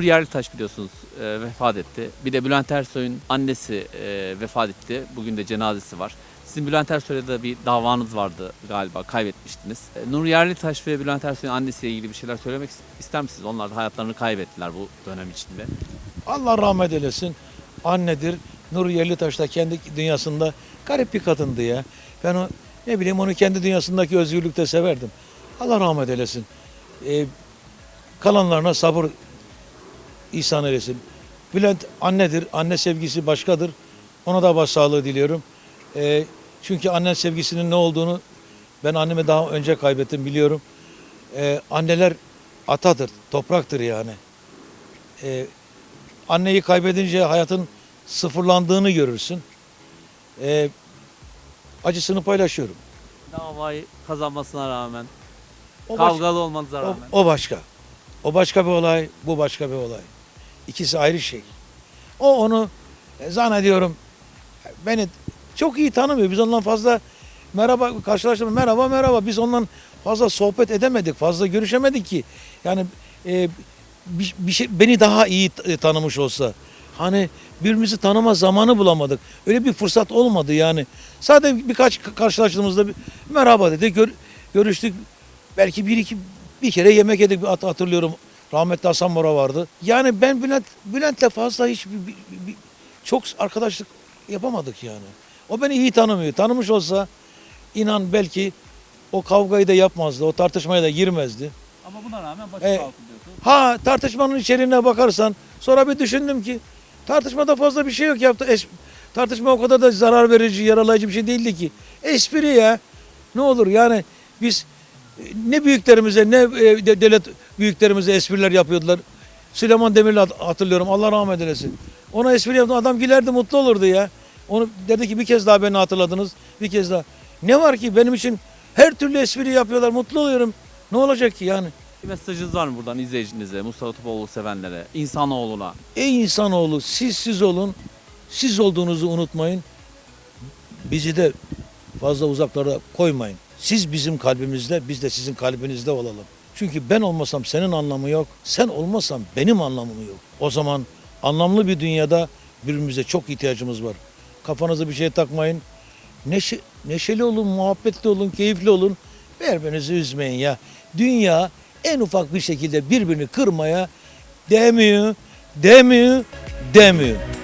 Nur Yerlitaş biliyorsunuz e, vefat etti. Bir de Bülent Ersoy'un annesi e, vefat etti. Bugün de cenazesi var. Sizin Bülent Ersoy'la da bir davanız vardı galiba kaybetmiştiniz. E, Nur Yerlitaş ve Bülent Ersoy'un annesiyle ilgili bir şeyler söylemek ister misiniz? Onlar da hayatlarını kaybettiler bu dönem içinde. Allah rahmet eylesin. Annedir. Nur Yerlitaş da kendi dünyasında garip bir kadındı ya. Ben o ne bileyim onu kendi dünyasındaki özgürlükte severdim. Allah rahmet eylesin. Ee, kalanlarına sabır ihsan eylesin. Bülent annedir. Anne sevgisi başkadır. Ona da başsağlığı diliyorum. Ee, çünkü anne sevgisinin ne olduğunu ben annemi daha önce kaybettim biliyorum. Ee, anneler atadır, topraktır yani. Ee, anneyi kaybedince hayatın sıfırlandığını görürsün. Ee, acısını paylaşıyorum. Davayı kazanmasına rağmen, O, kavgalı olmanıza o, rağmen. o başka. O başka bir olay, bu başka bir olay. İkisi ayrı şey. O onu e, zannediyorum beni çok iyi tanımıyor. Biz ondan fazla merhaba karşılaştım. Merhaba merhaba. Biz ondan fazla sohbet edemedik. Fazla görüşemedik ki. Yani e, bir, bir şey beni daha iyi t- tanımış olsa. Hani birbirimizi tanıma zamanı bulamadık. Öyle bir fırsat olmadı yani. Sadece birkaç karşılaştığımızda bir merhaba dedi. Gör, görüştük. Belki bir iki bir kere yemek yedik hatırlıyorum. Rahmetli Hasan Bora vardı. Yani ben Bülent Bülent'le fazla hiç bir, bir- bir- çok arkadaşlık yapamadık yani. O beni iyi tanımıyor. Tanımış olsa inan belki o kavgayı da yapmazdı. O tartışmaya da girmezdi. Ama buna rağmen başarılı E. Ha tartışmanın içeriğine bakarsan sonra bir düşündüm ki tartışmada fazla bir şey yok ya. Es- Tartışma o kadar da zarar verici, yaralayıcı bir şey değildi ki. Espri ya. Ne olur yani biz e, ne büyüklerimize ne e, de- devlet büyüklerimize espriler yapıyordular. Süleyman Demirel hat- hatırlıyorum Allah rahmet eylesin. Ona espri yaptım adam gülerdi mutlu olurdu ya. Onu dedi ki bir kez daha beni hatırladınız. Bir kez daha. Ne var ki benim için her türlü espri yapıyorlar mutlu oluyorum. Ne olacak ki yani? Bir mesajınız var mı buradan izleyicinize, Mustafa Topaloğlu sevenlere, insanoğluna? Ey insanoğlu siz siz olun. Siz olduğunuzu unutmayın. Bizi de fazla uzaklara koymayın. Siz bizim kalbimizde, biz de sizin kalbinizde olalım. Çünkü ben olmasam senin anlamı yok. Sen olmasan benim anlamım yok. O zaman anlamlı bir dünyada birbirimize çok ihtiyacımız var. Kafanıza bir şey takmayın. Neşe, neşeli olun, muhabbetli olun, keyifli olun. Birbirinizi üzmeyin ya. Dünya en ufak bir şekilde birbirini kırmaya demiyor, demiyor, demiyor.